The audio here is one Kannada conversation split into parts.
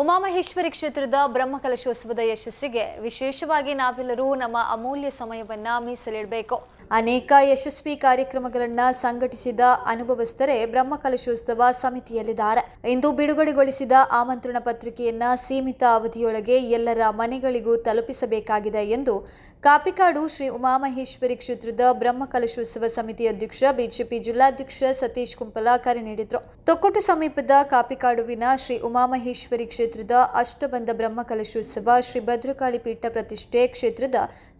ಉಮಾಮಹೇಶ್ವರಿ ಕ್ಷೇತ್ರದ ಬ್ರಹ್ಮಕಲಶೋತ್ಸವದ ಯಶಸ್ಸಿಗೆ ವಿಶೇಷವಾಗಿ ನಾವೆಲ್ಲರೂ ನಮ್ಮ ಅಮೂಲ್ಯ ಸಮಯವನ್ನು ಮೀಸಲಿಡಬೇಕು. ಅನೇಕ ಯಶಸ್ವಿ ಕಾರ್ಯಕ್ರಮಗಳನ್ನು ಸಂಘಟಿಸಿದ ಅನುಭವಸ್ಥರೇ ಬ್ರಹ್ಮಕಲಶೋತ್ಸವ ಸಮಿತಿಯಲ್ಲಿದ್ದಾರೆ. ಇಂದು ಬಿಡುಗಡೆಗೊಳಿಸಿದ ಆಮಂತ್ರಣ ಪತ್ರಿಕೆಯನ್ನ ಸೀಮಿತ ಅವಧಿಯೊಳಗೆ ಎಲ್ಲರ ಮನೆಗಳಿಗೂ ತಲುಪಿಸಬೇಕಾಗಿದೆ ಎಂದು ಕಾಪಿಕಾಡು ಶ್ರೀ ಉಮಾಮಹೇಶ್ವರಿ ಕ್ಷೇತ್ರದ ಬ್ರಹ್ಮಕಲಶೋತ್ಸವ ಸಮಿತಿ ಅಧ್ಯಕ್ಷ, ಬಿಜೆಪಿ ಜಿಲ್ಲಾಧ್ಯಕ್ಷ ಸತೀಶ್ ಕುಂಪಲ ಕರೆ ನೀಡಿದರು. ತೊಕ್ಕೊಟ್ಟು ಸಮೀಪದ ಕಾಪಿಕಾಡುವಿನ ಶ್ರೀ ಉಮಾಮಹೇಶ್ವರಿ ಕ್ಷೇತ್ರದ ಅಷ್ಟಬಂಧ ಬ್ರಹ್ಮಕಲಶೋತ್ಸವ ಶ್ರೀ ಭದ್ರಕಾಳಿ ಪೀಠ ಪ್ರತಿಷ್ಠೆ ಕ್ಷೇತ್ರದ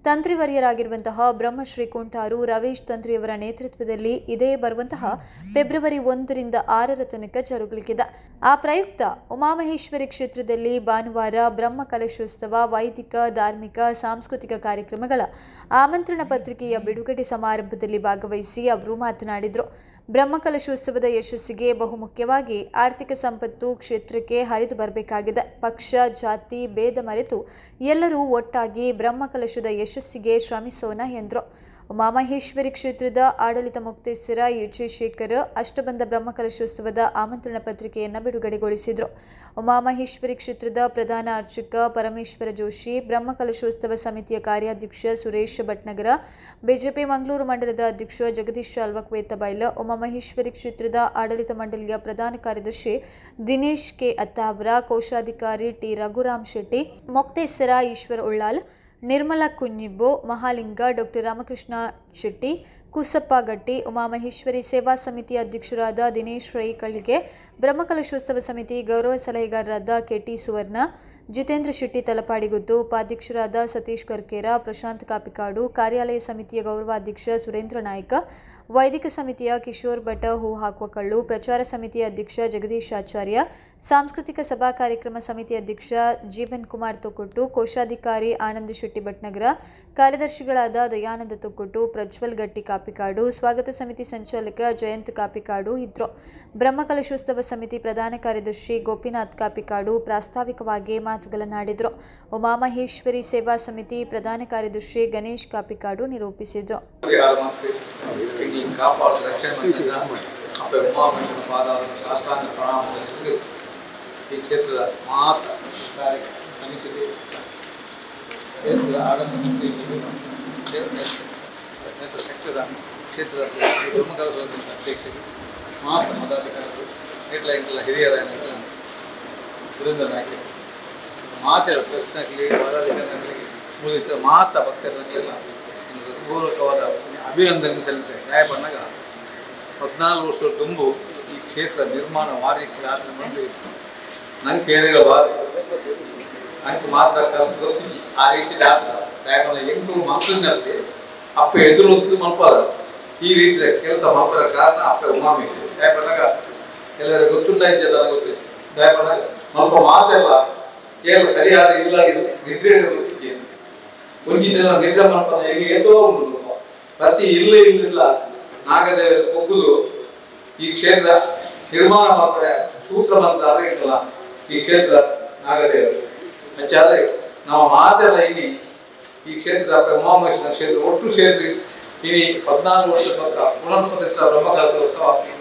ತಂತ್ರಿವರ್ಯರಾಗಿರುವಂತಹ ಬ್ರಹ್ಮಶ್ರೀ ಕುಂಟಾರು ರವೇಶ್ ತಂತ್ರಿಯವರ ನೇತೃತ್ವದಲ್ಲಿ ಇದೇ ಬರುವಂತಹ ಫೆಬ್ರವರಿ ಒಂದರಿಂದ ಆರರ ತನಕ ಜರುಗಲಿಕ್ಕಿದೆ. ಆ ಪ್ರಯುಕ್ತ ಉಮಾಮಹೇಶ್ವರಿ ಕ್ಷೇತ್ರದಲ್ಲಿ ಭಾನುವಾರ ಬ್ರಹ್ಮ ಕಲಶೋತ್ಸವ, ವೈದಿಕ, ಧಾರ್ಮಿಕ, ಸಾಂಸ್ಕೃತಿಕ ಕಾರ್ಯಕ್ರಮಗಳ ಆಮಂತ್ರಣ ಪತ್ರಿಕೆಯ ಬಿಡುಗಡೆ ಸಮಾರಂಭದಲ್ಲಿ ಭಾಗವಹಿಸಿ ಅವರು ಮಾತನಾಡಿದರು. ಬ್ರಹ್ಮಕಲಶೋತ್ಸವದ ಯಶಸ್ಸಿಗೆ ಬಹುಮುಖ್ಯವಾಗಿ ಆರ್ಥಿಕ ಸಂಪತ್ತು ಕ್ಷೇತ್ರಕ್ಕೆ ಹರಿದು ಬರಬೇಕಾಗಿದೆ. ಪಕ್ಷ, ಜಾತಿ, ಭೇದ ಮರೆತು ಎಲ್ಲರೂ ಒಟ್ಟಾಗಿ ಬ್ರಹ್ಮಕಲಶದ ಯಶಸ್ಸಿಗೆ ಶ್ರಮಿಸೋಣ ಎಂದರು. ಉಮಾಮಹೇಶ್ವರಿ ಕ್ಷೇತ್ರದ ಆಡಳಿತ ಮುಕ್ತೇಸರ ಯುಜಿ ಶೇಖರ್ ಅಷ್ಟಬಂಧ ಬ್ರಹ್ಮಕಲಶೋತ್ಸವದ ಆಮಂತ್ರಣ ಪತ್ರಿಕೆಯನ್ನು ಬಿಡುಗಡೆಗೊಳಿಸಿದರು. ಉಮಾಮಹೇಶ್ವರಿ ಕ್ಷೇತ್ರದ ಪ್ರಧಾನ ಅರ್ಚಕ ಪರಮೇಶ್ವರ ಜೋಶಿ ಬ್ರಹ್ಮಕಲಶೋತ್ಸವ ಸಮಿತಿಯ ಕಾರ್ಯಾಧ್ಯಕ್ಷ ಸುರೇಶ್ ಭಟ್ನಗರ, ಬಿಜೆಪಿ ಮಂಗಳೂರು ಮಂಡಲದ ಅಧ್ಯಕ್ಷ ಜಗದೀಶ್ ಅಲ್ವಕ್ವೇತ ಬೈಲ, ಉಮಾಮಹೇಶ್ವರಿ ಕ್ಷೇತ್ರದ ಆಡಳಿತ ಮಂಡಳಿಯ ಪ್ರಧಾನ ಕಾರ್ಯದರ್ಶಿ ದಿನೇಶ್ ಕೆ ಅತ್ತಾವರ, ಕೋಶಾಧಿಕಾರಿ ಟಿ ರಘುರಾಮ್ ಶೆಟ್ಟಿ ಮೊಕ್ತೇಸರ ಈಶ್ವರ್ ಉಳ್ಳಾಲ್ ನಿರ್ಮಲಾ ಕುಂಜಿಂಬೋ ಮಹಾಲಿಂಗ, ಡಾಕ್ಟರ್ ರಾಮಕೃಷ್ಣ ಶೆಟ್ಟಿ, ಕುಸಪ್ಪ ಗಟ್ಟಿ, ಉಮಾಮಹೇಶ್ವರಿ ಸೇವಾ ಸಮಿತಿ ಅಧ್ಯಕ್ಷರಾದ ದಿನೇಶ್ ರೈ ಕಳ್ಳಿಗೆ ಬ್ರಹ್ಮಕಲಶೋತ್ಸವ ಸಮಿತಿ ಗೌರವ ಸಲಹೆಗಾರರಾದ ಕೆಟಿ ಸುವರ್ಣ ಜಿತೇಂದ್ರ ಶೆಟ್ಟಿ ತಲಪಾಡಿಗುದ್ದು ಉಪಾಧ್ಯಕ್ಷರಾದ ಸತೀಶ್ ಕರ್ಕೇರ, ಪ್ರಶಾಂತ್ ಕಾಪಿಕಾಡು, ಕಾರ್ಯಾಲಯ ಸಮಿತಿಯ ಗೌರವಾಧ್ಯಕ್ಷ ಸುರೇಂದ್ರ ನಾಯ್ಕ, ವೈದಿಕ ಸಮಿತಿಯ ಕಿಶೋರ್ ಭಟ್ ಹೂ ಹಾಕುವ ಕಳ್ಳು, ಪ್ರಚಾರ ಸಮಿತಿಯ ಅಧ್ಯಕ್ಷ ಜಗದೀಶ್ ಆಚಾರ್ಯ, ಸಾಂಸ್ಕೃತಿಕ ಸಭಾ ಕಾರ್ಯಕ್ರಮ ಸಮಿತಿ ಅಧ್ಯಕ್ಷ ಜೀವನ್ ಕುಮಾರ್ ತೊಕ್ಕೊಟ್ಟು, ಕೋಶಾಧಿಕಾರಿ ಆನಂದ ಶೆಟ್ಟಿ ಭಟ್ನಗರ, ಕಾರ್ಯದರ್ಶಿಗಳಾದ ದಯಾನಂದ ತೊಕ್ಕೊಟ್ಟು, ಪ್ರಜ್ವಲ್ ಗಟ್ಟಿ ಕಾಪಿಕಾಡು, ಸ್ವಾಗತ ಸಮಿತಿ ಸಂಚಾಲಕ ಜಯಂತ್ ಕಾಪಿಕಾಡು ಹಿದ್ರೋ ಬ್ರಹ್ಮಕಲಶೋತ್ಸವ ಸಮಿತಿ ಪ್ರಧಾನ ಕಾರ್ಯದರ್ಶಿ ಗೋಪಿನಾಥ್ ಕಾಪಿಕಾಡು, ಪ್ರಾಸ್ತಾವಿಕವಾಗಿ ಮಾತುಗಳನ್ನಾಡಿದರು ಉಮಾಮಹೇಶ್ವರಿ ಸೇವಾ ಸಮಿತಿ ಪ್ರಧಾನ ಕಾರ್ಯದರ್ಶಿ ಗಣೇಶ್ ಕಾಪಿಕಾಡು ನಿರೂಪಿಸಿದರು. ಈ ಕ್ಷೇತ್ರದ ಮಾತ್ರ ಸಮಿತಿಗೆ ಕ್ಷೇತ್ರದ ಆಡಳಿತ ಮುಖ್ಯಸ್ಥರು ನೇತೃ ಶಕ್ತದ ಕ್ಷೇತ್ರದ ಬ್ರಹ್ಮಕಲ ಸಮಿತಿ ಅಧ್ಯಕ್ಷರು, ಮಾತ್ರ ಪದಾಧಿಕಾರಿಗಳು ಇಟ್ಲ ಇಂಟ್ಲ ಹಿರಿಯರ ವೀರೇಂದ್ರ ನಾಯ್ಕ ಮಾತೆರ ಪ್ರೆಸ್ನಾಗಲಿ ಪದಾಧಿಕಾರಿನಾಗಲಿ ಉಳಿದ ಮಾತ ಭಕ್ತರನ್ನಾಗಲಿಲ್ಲ ಪೂರ್ವಕವಾದ ಅಭಿನಂದನೆ ಸಲ್ಲಿಸಿ. ನ್ಯಾಯ ಬಂದಾಗ ಹದಿನಾಲ್ಕು ವರ್ಷದ ತುಂಬು ಈ ಕ್ಷೇತ್ರ ನಿರ್ಮಾಣ ವಾರಿಕೆ ಆದ ನನಗೆ ನಂಗೆ ಬಾಧೆ ನನಗೆ ಮಾತ್ರ ಕಷ್ಟ ಗೊತ್ತಿದ್ದು ಆ ರೀತಿ ಆದ ನ್ಯಾಯಬಲ ಎಂಟು ಮಕ್ಕಳಿನಲ್ಲಿ ಅಪ್ಪ ಎದುರು ಹೊತ್ತಿದ್ದು ಮಲ್ಪದ. ಈ ರೀತಿಯ ಕೆಲಸ ಮಲ್ಪದ ಕಾರಣ ಅಪ್ಪ ಉಮಾಮೇಶ್ವರಿ ಬಂದಾಗ ಎಲ್ಲರಿಗೂ ಗೊತ್ತುಂಡ ಇದ್ದ ನನಗೆ ನ್ಯಾಯ ಬಂದಾಗ ಮಲ್ಪ ಮಾತೆಲ್ಲ ಕೇವಲ ಸರಿಯಾದ ಇಲ್ಲ ಇದು ನಿದ್ರೆ ಒಂಜಿ ಜನ ನಿದ್ರೆ ಮಲ್ಪದ ಹೇಗೆ ಏತೋ ಉಂಟು ಪ್ರತಿ ಇಲ್ಲ ಇಲ್ಲ ನಾಗದೇವರ ಕೊಕ್ಕುದು ಈ ಕ್ಷೇತ್ರದ ನಿರ್ಮಾಣ ಮಾಡ್ತಾರೆ. ಸೂತ್ರ ಮಂತ್ರ ಇರ್ತಲ್ಲ ಈ ಕ್ಷೇತ್ರದ ನಾಗದೇವರು. ಅಚ್ಚಾದ್ರೆ ನಾವು ಮಾತೆಲ್ಲ ಇನ್ನಿ ಈ ಕ್ಷೇತ್ರದ ಉಮಾಮಹೇಶ್ವರ ಕ್ಷೇತ್ರ ಒಟ್ಟು ಸೇರಿ ಇನಿ ಪದ್ನಾಲ್ಕು ವರ್ಷದ ಪಕ್ಕ ಪುನಃ ಪ್ರತಿಷ್ಠಾ ಬ್ರಹ್ಮಕಲಶೋತ್ಸವ